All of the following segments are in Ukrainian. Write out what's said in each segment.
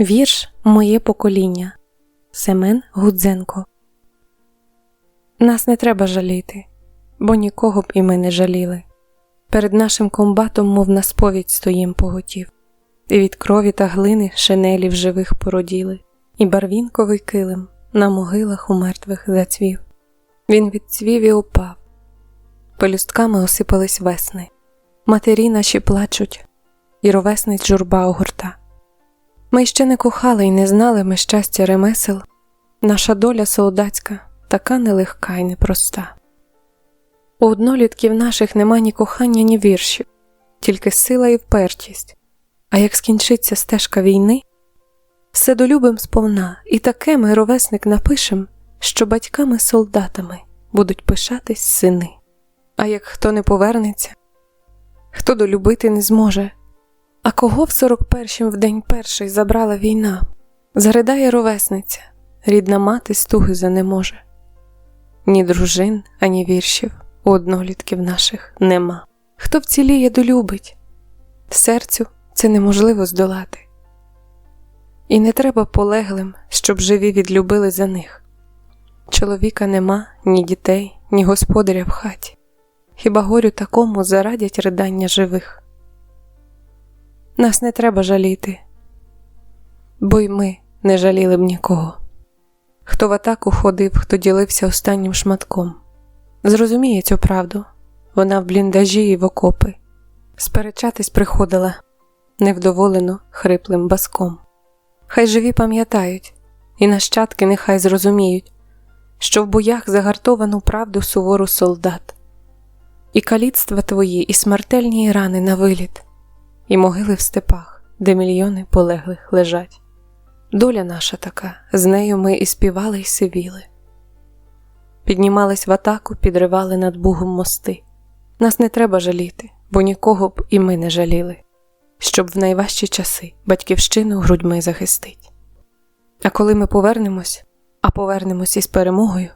Вірш Моє покоління Семен Гудзенко. Нас не треба жаліти, бо нікого б і ми не жаліли. Перед нашим комбатом, мов на сповідь стоїм поготів, і від крові та глини шинелів живих породіли, і барвінковий килим на могилах у мертвих зацвів. Він відцвів і упав. Пелюстками осипались весни, матері наші плачуть, і ровесниць журба огорта. Ми ще не кохали й не знали ми щастя ремесел, наша доля солдатська така нелегка й непроста. У однолітків наших нема ні кохання, ні віршів, тільки сила і впертість. А як скінчиться стежка війни, все долюбим сповна, і таке ми ровесник напишем, що батьками-солдатами будуть пишатись сини. А як хто не повернеться, хто долюбити не зможе, а кого в сорок першім в день перший забрала війна, заридає ровесниця, рідна мати стуги занеможе. Ні дружин, ані віршів у однолітків наших нема. Хто вціліє, долюбить, серцю це неможливо здолати. І не треба полеглим, щоб живі відлюбили за них. Чоловіка нема, ні дітей, ні господаря в хаті. Хіба горю такому зарадять ридання живих. Нас не треба жаліти, бо й ми не жаліли б нікого. Хто в атаку ходив, хто ділився останнім шматком. Зрозуміє цю правду, вона в бліндажі і в окопи. Сперечатись приходила невдоволено хриплим баском. Хай живі пам'ятають, і нащадки нехай зрозуміють, що в боях загартовану правду сувору солдат, і каліцтва твої, і смертельні рани на виліт і могили в степах, де мільйони полеглих лежать. Доля наша така, з нею ми і співали, й сивіли. Піднімались в атаку, підривали над Бугом мости. Нас не треба жаліти, бо нікого б і ми не жаліли, щоб в найважчі часи батьківщину грудьми захистить. А коли ми повернемось, а повернемось із перемогою,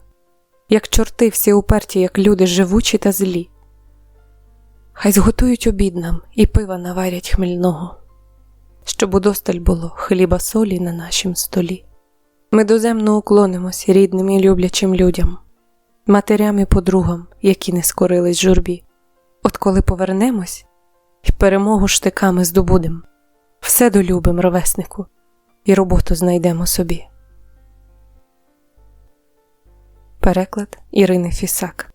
як чорти всі уперті, як люди живучі та злі, Хай зготують обід нам і пива наварять хмельного, щоб удосталь було хліба солі на нашім столі. Ми доземно уклонимось рідним і люблячим людям, матерям і подругам, які не скорились журбі. От коли повернемось і перемогу штиками здобудем, все долюбим, ровеснику, і роботу знайдемо собі. Переклад Ірини Фісак